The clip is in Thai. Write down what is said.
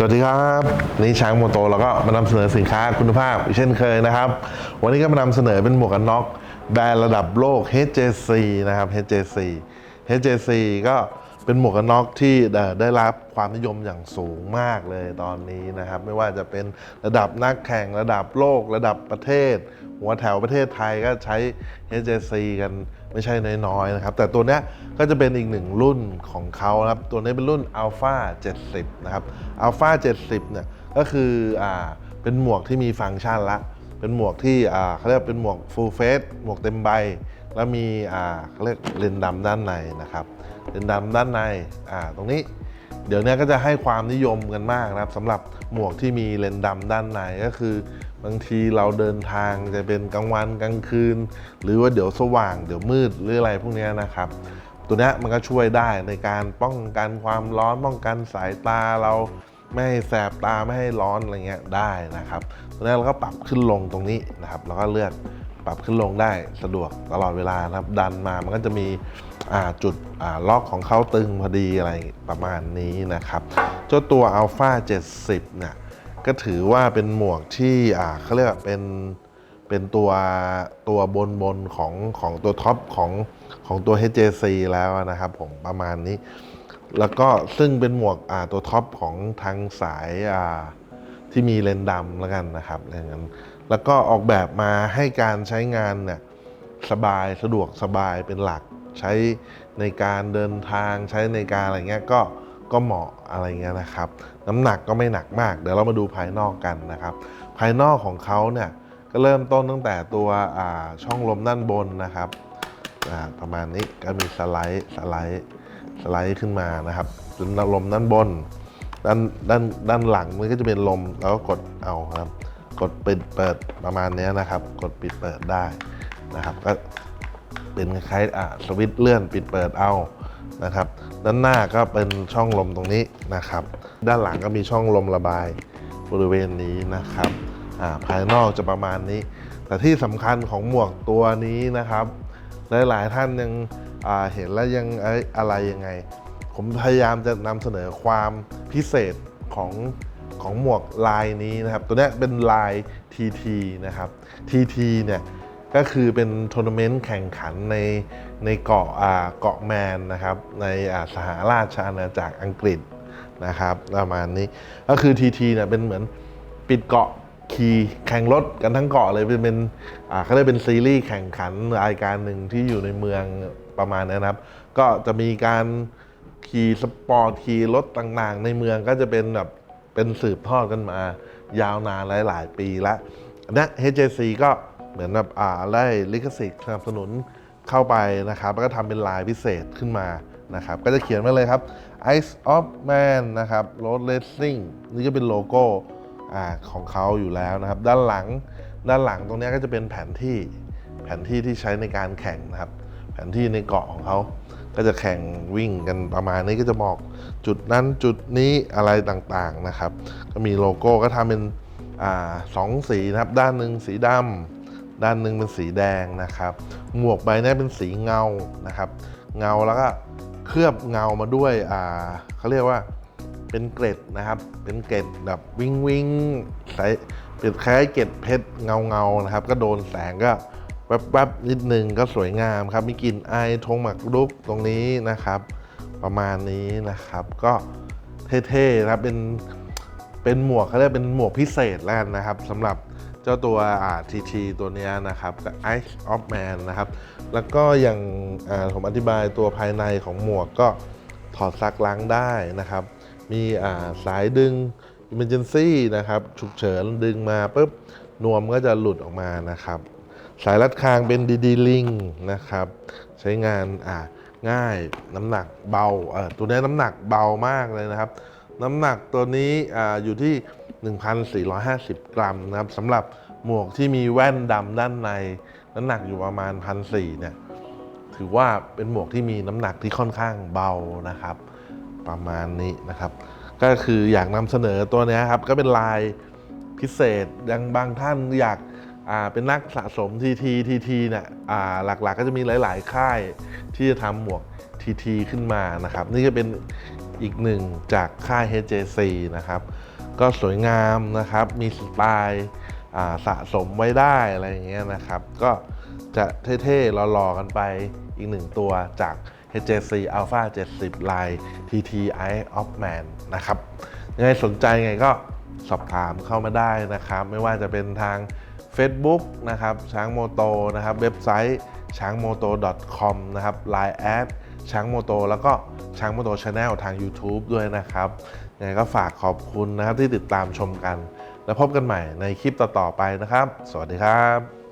สวัสดีครับนี่ช้างโมโตเราก็มานำเสนอสินค้าคุณภาพ เช่นเคยนะครับ วันนี้ก็มานำเสนอเป็นหมวกกันน็อกแบรนด์ระดับโลก HJC นะครับ HJC HJC ก็เป็นหมวกกันน็อกที่ได้รับความนิยมอย่างสูงมากเลยตอนนี้นะครับ ไม่ว่าจะเป็นระดับนักแข่งระดับโลก ระดับประเทศ หัวแถวประเทศไทยก็ใช้ HJC กันไม่ใช่น้อยๆนะครับ แต่ตัวนี้ก็จะเป็นอีกหนึ่งรุ่นของเขาครับ ตัวนี้เป็นรุ่น Alpha 70 นะครับ Alpha 70 เนี่ยก็คืออ่าเป็นหมวกที่มีฟังก์ชันละ เป็นหมวกที่อ่าเขาเรียกว่าเป็นหมวก full face หมวกเต็มใบ แล้วมีอ่าเขาเรียกเลนส์ดำด้านในนะครับ เลนส์ดำด้านในอ่าตรงนี้เดี๋ยวนี้ก็จะให้ความนิยมกันมากนะครับสำหรับหมวกที่มีเลนส์ดำด้านในก็คือ บางทีเราเดินทางจะเป็นกลางวันกลางคืน หรือว่าเดี๋ยวสว่างเดี๋ยวมืดหรืออะไรพวกนี้นะครับ ตัวนี้มันก็ช่วยได้ในการป้องกันความร้อนป้องกันสายตาเราไม่ให้แสบตาไม่ให้ร้อนอะไรเงี้ยได้นะครับตัวนี้เราก็ปรับขึ้นลงตรงนี้นะครับแล้วก็เลือกปรับขึ้นลงได้สะดวกตลอดเวลานะครับ ดันมามันก็จะมีจุดล็อกของเขาตึงพอดีอะไรประมาณนี้นะครับ เจ้าตัว Alpha 70เนี่ย ก็ถือว่าเป็นหมวกที่อ่าเขาเรียกว่าเป็นเป็นตัวตัวบนบนของของตัวท็อปของของตัว HJC แล้วนะครับผมประมาณนี้ แล้วก็ซึ่งเป็นหมวกอ่าตัวท็อปของทางสายอ่าที่มีเลนดำแล้วกันนะครับอย่างนั้นแล้วก็ออกแบบมาให้การใช้งานเนี่ยสบายสะดวกสบายเป็นหลักใช้ในการเดินทางใช้ในการอะไรเงี้ยก็ ก็เหมาะอะไรเงี้ยนะครับ น้ำหนักก็ไม่หนักมาก เดี๋ยวเรามาดูภายนอกกันนะครับ ภายนอกของเขาเนี่ยก็เริ่มต้นตั้งแต่ตัวช่องลมด้านบนนะครับประมาณนี้ก็มีสไลด์สไลด์สไลด์ขึ้นมานะครับเป็นลมด้านบนด้านด้านด้านหลังมันก็จะเป็นลมแล้วก็กดเอาครับกดปิดเปิดประมาณนี้นะครับ กดปิดเปิดได้นะครับ ก็เป็นคล้ายๆสวิตช์เลื่อนปิดเปิดเอา นะครับ ด้านหน้าก็เป็นช่องลมตรงนี้นะครับ ด้านหลังก็มีช่องลมระบายบริเวณนี้นะครับาภายนอกจะประมาณนี้ แต่ที่สำคัญของหมวกตัวนี้นะครับ หลาย ๆ ท่านยังเห็นแล้วยังอะไรยังไง ผมพยายามจะนำเสนอความพิเศษของของหมวกลายนี้นะครับ ตัวนี้เป็นลาย TT นะครับ TT เนี่ย ก็คือเป็นทัวร์นาเมนต์แข่งขันในในเกาะอ่าเกาะแมนนะครับในอ่าสหราชอาณาจักรอังกฤษนะครับประมาณนี้ก็คือ TT เนี่ยเป็นเหมือนปิดเกาะขี่แข่งรถกันทั้งเกาะเลยเป็นเป็นอ่าเขาเรียกเป็นซีรีส์แข่งขันรายการหนึ่งที่อยู่ในเมืองประมาณนั้นะครับ ก็จะมีการขี่สปอร์ตขี่รถต่างๆ ในเมืองก็จะเป็นแบบเป็นสืบทอดกันมา ยาวนานหลาย ๆ ปีล้วอันเนี้ย HJC ก็ เหมือนแบบอ่าได้ลิขสิทธิ์สนับสนุนเข้าไปนะครับ แล้วก็ทำเป็นลายพิเศษขึ้นมานะครับ ก็จะเขียนไว้เลยครับ Ice of Man นะครับ Road Racing นี่ก็เป็นโลโก้อ่าของเขาอยู่แล้วนะครับ ด้านหลังด้านหลังตรงนี้ก็จะเป็นแผนที่แผนที่ที่ใช้ในการแข่งนะครับ แผนที่ในเกาะของเขาก็จะแข่งวิ่งกันประมาณนี้ก็จะบอกจุดนั้นจุดนี้อะไรต่างๆนะครับ ก็มีโลโก้ก็ทำเป็นอาสองสีนะครับ ด้านหนึ่งสีดำ ด้านหนึ่งเป็นสีแดงนะครับ หมวกใบนี้เป็นสีเงานะครับ เงาแล้วก็เคลือบเงามาด้วยอ่าเขาเรียกว่าเป็นเกล็ดนะครับ เป็นเกล็ดแบบวิงวิงใสเป็นคล้ายเกล็ดเพชรเงาเงานะครับ ก็โดนแสงก็แวบๆนิดนึงก็สวยงามครับ มีกลิ่นไอายธงหมักรุกตรงนี้นะครับ ประมาณนี้นะครับ ก็เท่ๆนะครับเป็น เป็นหมวกเขาเรียกเป็นหมวกพิเศษแล้วกันนะครับสำหรับเจ้าตัวอาทีทีตัวนี้นะครับกับ Ice of Man นะครับ แล้วก็อย่างผมอธิบายตัวภายในของหมวกก็ถอดซักล้างได้นะครับ มีสายดึง Emergency นะครับฉุกเฉินดึงมาปุ๊บนวมก็จะหลุดออกมานะครับ สายรัดคางเป็นดีดีลิงนะครับ ใช้งานง่ายน้ำหนักเบาตัวนี้น้ำหนักเบามากเลยนะครับ น้ำหนักตัวนี้ออยู่ที่ 1,450 กรัมนะครับสำหรับหมวกที่มีแว่นดำด้านในน้ำหนักอยู่ประมาณ1,400เนี่ยถือว่าเป็นหมวกที่มีน้ำหนักที่ค่อนข้างเบานะครับ ประมาณนี้นะครับ ก็คืออยากนำเสนอตัวนี้ครับก็เป็นลายพิเศษยังบางท่านอยากเป็นนักสะสมทีทีทีทีเนี่ยหลักๆก็จะมีหลาย ๆ ค่ายที่จะทำหมวกทีทีขึ้นมานะครับ นี่ก็เป็น อีกหนึ่งจากค่าย HJC นะครับ ก็สวยงามนะครับ มีสไตล์สะสมไว้ได้อะไรอย่างเงี้ยนะครับ ก็จะเท่ๆหล่อๆกันไปอีกหนึ่งตัวจาก HJC Alpha 70 Line TT Eye of Man นะครับยังไงสนใจไงก็สอบถามเข้ามาได้นะครับ ไม่ว่าจะเป็นทาง Facebook นะครับช้างโมโตนะครับ เว็บไซต์ช้างโมโต .com นะครับ Line แอด ช้างโมโตแล้วก็ช้างโมโตชาแนลทาง YouTube ด้วยนะครับยังไงก็ฝากขอบคุณนะครับที่ติดตามชมกัน แล้วพบกันใหม่ในคลิปต่อๆไปนะครับ สวัสดีครับ